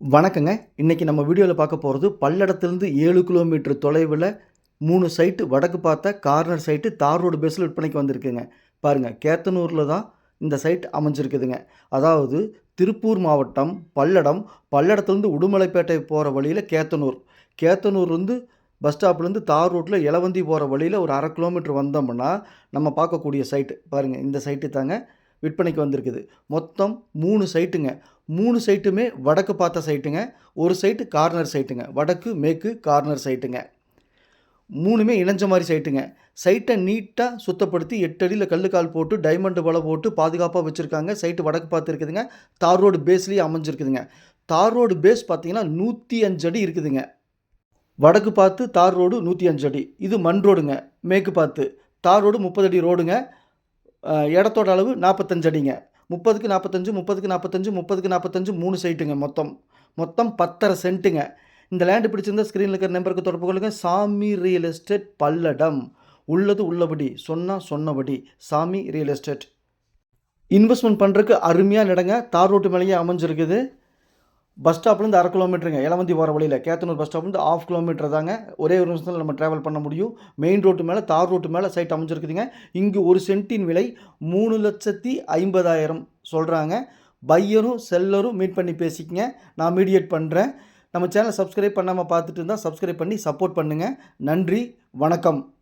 வணக்கங்க. இன்றைக்கி நம்ம வீடியோவில் பார்க்க போகிறது பல்லடத்துலேருந்து ஏழு கிலோமீட்டர் தொலைவில் மூணு சைட்டு வடக்கு பார்த்த கார்னர் சைட்டு தார் ரோடு பேஸில் விற்பனைக்கு வந்திருக்குங்க. பாருங்கள் கேத்தனூரில் தான் இந்த சைட் அமைஞ்சிருக்குதுங்க. அதாவது திருப்பூர் மாவட்டம் பல்லடம் பல்லடத்துலேருந்து உடுமலைப்பேட்டை போகிற வழியில் கேத்தனூர். கேத்தனூர்லேருந்து பஸ் ஸ்டாப்லேருந்து தார் ரோட்டில் இளவந்தி போகிற வழியில் ஒரு அரை கிலோமீட்டர் வந்தோம்னா நம்ம பார்க்கக்கூடிய சைட்டு. பாருங்கள் இந்த சைட்டு தாங்க விற்பனைக்கு வந்திருக்குது. மொத்தம் மூணு சைட்டுங்க. மூணு சைட்டுமே வடக்கு பார்த்த சைட்டுங்க ஒரு சைட்டு கார்னர் சைட்டுங்க வடக்கு மேற்கு கார்னர் சைட்டுங்க. மூணுமே இணைஞ்ச மாதிரி சைட்டுங்க. சைட்டை நீட்டாக சுத்தப்படுத்தி எட்டு அடியில் கால் போட்டு டைமண்டு வலை போட்டு பாதுகாப்பாக வச்சுருக்காங்க. சைட்டு வடக்கு பார்த்து இருக்குதுங்க. தார் ரோடு பேஸ்லேயே அமைஞ்சிருக்குதுங்க. தார் ரோடு பேஸ் பார்த்தீங்கன்னா நூற்றி அஞ்சு அடி இருக்குதுங்க. வடக்கு பார்த்து தார் ரோடு நூற்றி அஞ்சு அடி. இது மண் ரோடுங்க. மேற்கு பார்த்து. தார் ரோடு முப்பது அடி ரோடுங்க. இடத்தோட அளவு நாற்பத்தஞ்சு அடிங்க. முப்பதுக்கு நாற்பத்தஞ்சு முப்பதுக்கு நாற்பத்தஞ்சு முப்பதுக்கு நாற்பத்தஞ்சு மூணு சைட்டுங்க மொத்தம். மொத்தம் பத்தரை சென்ட்டுங்க. இந்த லேண்டு பிடிச்சிருந்தா ஸ்க்ரீனில் இருக்கிற நம்பருக்கு தொடர்பு கொள்ளுங்க. சாமி ரியல் எஸ்டேட் பல்லடம். உள்ளது உள்ளபடி சொன்னால் சொன்னபடி சாமி ரியல் எஸ்டேட் இன்வெஸ்ட்மெண்ட் பண்ணுறதுக்கு அருமையான இடங்க. தார் ரோட்டு மேலேயே அமைஞ்சிருக்குது. பஸ் ஸ்டாப்லேருந்து அரை கிலோமீட்டருங்க. இளவந்தி போகிற வழியில் கேத்தனூர் பஸ் ஸ்டாப்லேருந்து ஆஃப் கிலோமீட்டர் தாங்க. ஒரே ஒரு நிமிஷத்தில் நம்ம ட்ராவல் பண்ண முடியும். மெயின் ரோட்டு மேலே தார் ரோட்டு மேலே சைட் அமைஞ்சிருக்குதுங்க. இங்கு ஒரு சென்ட்டின் விலை மூணு லட்சத்தி ஐம்பதாயிரம் சொல்கிறாங்க பையரும் செல்லரும் மீட் பண்ணி பேசிக்கங்க. நான் மீடியேட் பண்ணுறேன் நம்ம சேனலை சப்ஸ்கிரைப் பண்ணாமல் பார்த்துட்டு இருந்தால் சப்ஸ்கிரைப் பண்ணி சப்போர்ட் பண்ணுங்கள் நன்றி வணக்கம்.